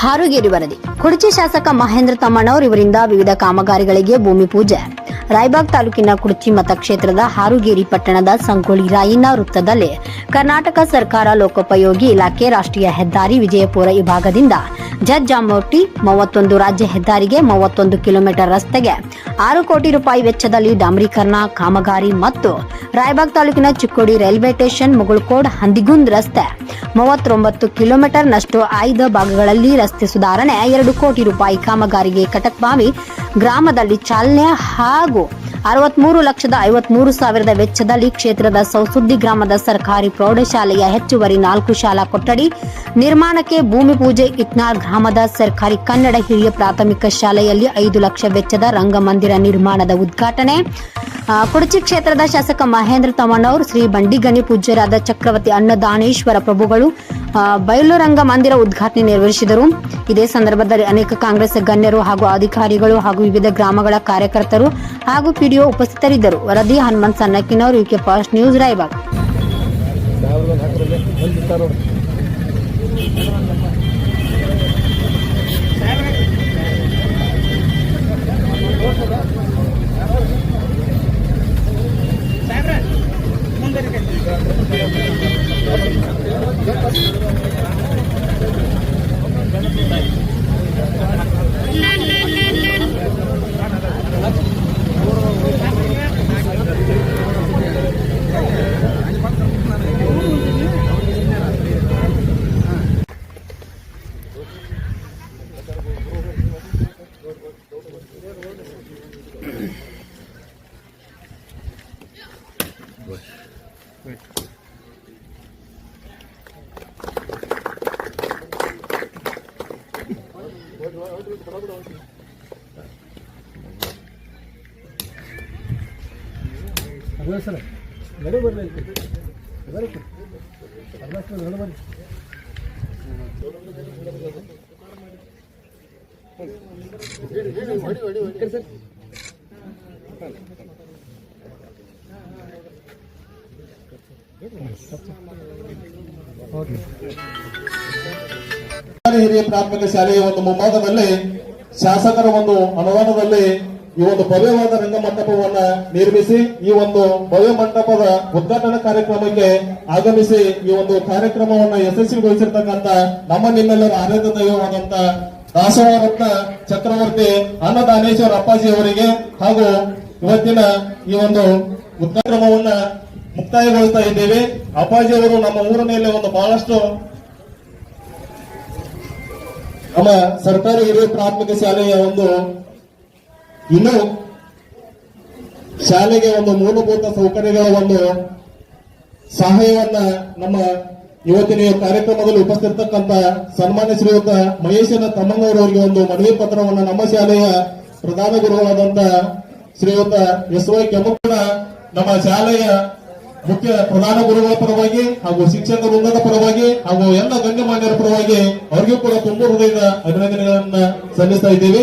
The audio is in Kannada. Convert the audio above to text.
ಹಾರುಗೇರಿ ವರದಿ. ಕುಡಚಿ ಶಾಸಕ ಮಹೇಂದ್ರ ತಮ್ಮಣ್ಣವರ್ ಇವರಿಂದ ವಿವಿಧ ಕಾಮಗಾರಿಗಳಿಗೆ ಭೂಮಿ ಪೂಜೆ. ರಾಯಬಾಗ್ ತಾಲೂಕಿನ ಕುಡಚಿ ಮತಕ್ಷೇತ್ರದ ಹಾರುಗೇರಿ ಪಟ್ಟಣದ ಸಂಕೋಳಿ ರಾಯಿನ ವೃತ್ತದಲ್ಲಿ ಕರ್ನಾಟಕ ಸರ್ಕಾರ ಲೋಕೋಪಯೋಗಿ ಇಲಾಖೆ ರಾಷ್ಟ್ರೀಯ ಹೆದ್ದಾರಿ ವಿಜಯಪುರ ವಿಭಾಗದಿಂದ ಜಜ್ಜಾಮೋಟಿ ಮೂವತ್ತೊಂದು ರಾಜ್ಯ ಹೆದ್ದಾರಿಗೆ ಮೂವತ್ತೊಂದು ಕಿಲೋಮೀಟರ್ ರಸ್ತೆಗೆ ಆರು ಕೋಟಿ ರೂಪಾಯಿ ವೆಚ್ಚದಲ್ಲಿ ಡಾಂಬರೀಕರಣ, ಕಾಮಗಾರಿ ಮತ್ತು ರಾಯಬಾಗ್ ತಾಲೂಕಿನ ಚಿಕ್ಕೋಡಿ ರೈಲ್ವೆ ಸ್ಟೇಷನ್ ಮುಗುಳ್ಕೋಡ್ ಹಂದಿಗುಂದ್ ರಸ್ತೆ. ಮೂವತ್ತೊಂಬತ್ತು ಕಿಲೋಮೀಟರ್ ನಷ್ಟು ಆಯ್ದ ಭಾಗಗಳಲ್ಲಿ ರಸ್ತೆ ಸುಧಾರಣೆ, ಎರಡು ಕೋಟಿ ರೂಪಾಯಿ ಕಾಮಗಾರಿಗೆ ಕಟಕ್ಬಾವಿ ಗ್ರಾಮದಲ್ಲಿ ಚಾಲನೆ ಹಾಗೂ ಅರವತ್ಮೂರು ಲಕ್ಷದ ಐವತ್ಮೂರು ಸಾವಿರದ ವೆಚ್ಚದಲ್ಲಿ ಕ್ಷೇತ್ರದ ಸೌಸುದ್ದಿ ಗ್ರಾಮದ ಸರ್ಕಾರಿ ಪ್ರೌಢಶಾಲೆಯ ಹೆಚ್ಚುವರಿ ನಾಲ್ಕು ಶಾಲಾ ಕೊಠಡಿ ನಿರ್ಮಾಣಕ್ಕೆ ಭೂಮಿ ಪೂಜೆ ಇತ್ನಾಳ್ ಗ್ರಾಮದ ಸರ್ಕಾರಿ ಕನ್ನಡ ಹಿರಿಯ ಪ್ರಾಥಮಿಕ ಶಾಲೆಯಲ್ಲಿ ಐದು ಲಕ್ಷ ವೆಚ್ಚದ ರಂಗಮಂದಿರ ನಿರ್ಮಾಣದ ಉದ್ಘಾಟನೆ. ಕುಡಚಿ ಕ್ಷೇತ್ರದ ಶಾಸಕ ಮಹೇಂದ್ರ ತಮ್ಮಣ್ಣವರು ಶ್ರೀ ಬಂಡಿಗನಿ ಪೂಜ್ಯರಾದ ಚಕ್ರವರ್ತಿ ಅನ್ನದಾನೇಶ್ವರ ಪ್ರಭುಗಳು ಬಯಲು ರಂಗ ಮಂದಿರ ಉದ್ಘಾಟನೆ ನೆರವೇರಿಸಿದರು ಇದೇ ಸಂದರ್ಭದಲ್ಲಿ ಅನೇಕ ಕಾಂಗ್ರೆಸ್ ಗಣ್ಯರು ಹಾಗೂ ಅಧಿಕಾರಿಗಳು ಹಾಗೂ ವಿವಿಧ ಗ್ರಾಮಗಳ ಕಾರ್ಯಕರ್ತರು ಹಾಗೂ ಪಿಡಿಒ ಉಪಸ್ಥಿತರಿದ್ದರು ವರದಿ Hanumanth ಸನ್ನಕ್ಕಿನವರು UK fast news Raibag ಅದೇ ಸರ್ ನಡು ಬರ್ರಿ ಇಲ್ಲಿ. ಬರ್ರಿ ಸರ್. ನಡು ಬರ್ರಿ. ಸರ್. ಓಕೆ ಸರ್ಕಾರಿ ಹಿರಿಯ ಪ್ರಾಥಮಿಕ ಶಾಲೆಯ ಒಂದು ಮುಂಭಾಗದಲ್ಲಿ ಶಾಸಕರ ಒಂದು ಅನುದಾನದಲ್ಲಿ ಈ ಒಂದು ಭವ್ಯವಾದ ರಂಗಮಂಟಪವನ್ನ ನಿರ್ಮಿಸಿ ಈ ಒಂದು ಭವ್ಯ ಮಂಟಪದ ಉದ್ಘಾಟನಾ ಕಾರ್ಯಕ್ರಮಕ್ಕೆ ಆಗಮಿಸಿ ಈ ಒಂದು ಕಾರ್ಯಕ್ರಮವನ್ನ ಯಶಸ್ವಿಗೊಳಿಸಿರ್ತಕ್ಕಂಥ ನಮ್ಮ ನಿಮ್ಮೆಲ್ಲರ ಆರಾಧ್ಯ ದೈವವಾದಂತ ದಾಸವರತ್ನ ರತ್ನ ಚಕ್ರವರ್ತಿ ಅನ್ನದಾನೇಶ್ವರ ಅಪ್ಪಾಜಿ ಅವರಿಗೆ ಹಾಗೂ ಇವತ್ತಿನ ಈ ಒಂದು ಉದ್ಘಾಟನವನ್ನ ಮುಕ್ತಾಯಗೊಳಿಸ್ತಾ ಇದ್ದೇವೆ. ಅಪ್ಪಾಜಿ ಅವರು ನಮ್ಮ ಊರ ಮೇಲೆ ಒಂದು ಬಹಳಷ್ಟು ನಮ್ಮ ಸರ್ಕಾರಿ ಹಿರಿಯ ಪ್ರಾಥಮಿಕ ಶಾಲೆಯ ಒಂದು ಇನ್ನು ಶಾಲೆಗೆ ಒಂದು ಮೂಲಭೂತ ಸೌಕರ್ಯಗಳ ಒಂದು ಸಹಾಯವನ್ನ ನಮ್ಮ ಇವತ್ತಿನ ಕಾರ್ಯಕ್ರಮದಲ್ಲಿ ಉಪಸ್ಥಿತಕ್ಕಂತ ಸನ್ಮಾನ್ಯ ಶ್ರೀಯುತ ಮಹೇಶನ ತಮ್ಮನವರವರಿಗೆ ಒಂದು ಮನವಿ ಪತ್ರವನ್ನು ನಮ್ಮ ಶಾಲೆಯ ಪ್ರಧಾನ ಗುರುಗಳಾದಂತ ಶ್ರೀಯುತ ಎಸ್ ವೈ ಕೆಮ್ಮಕ್ಕನ ನಮ್ಮ ಶಾಲೆಯ ಮುಖ್ಯ ಪ್ರಧಾನ ಗುರುಗಳ ಪರವಾಗಿ ಹಾಗೂ ಶಿಕ್ಷಕ ವೃಂದದ ಪರವಾಗಿ ಹಾಗೂ ಎಲ್ಲ ಗಣ್ಯಮಾನ್ಯರ ಪರವಾಗಿ ಅವರಿಗೂ ಕೂಡ ತುಂಬ ಹೃದಯದ ಅಭಿನಂದನೆಗಳನ್ನ ಸಲ್ಲಿಸ್ತಾ ಇದ್ದೀವಿ.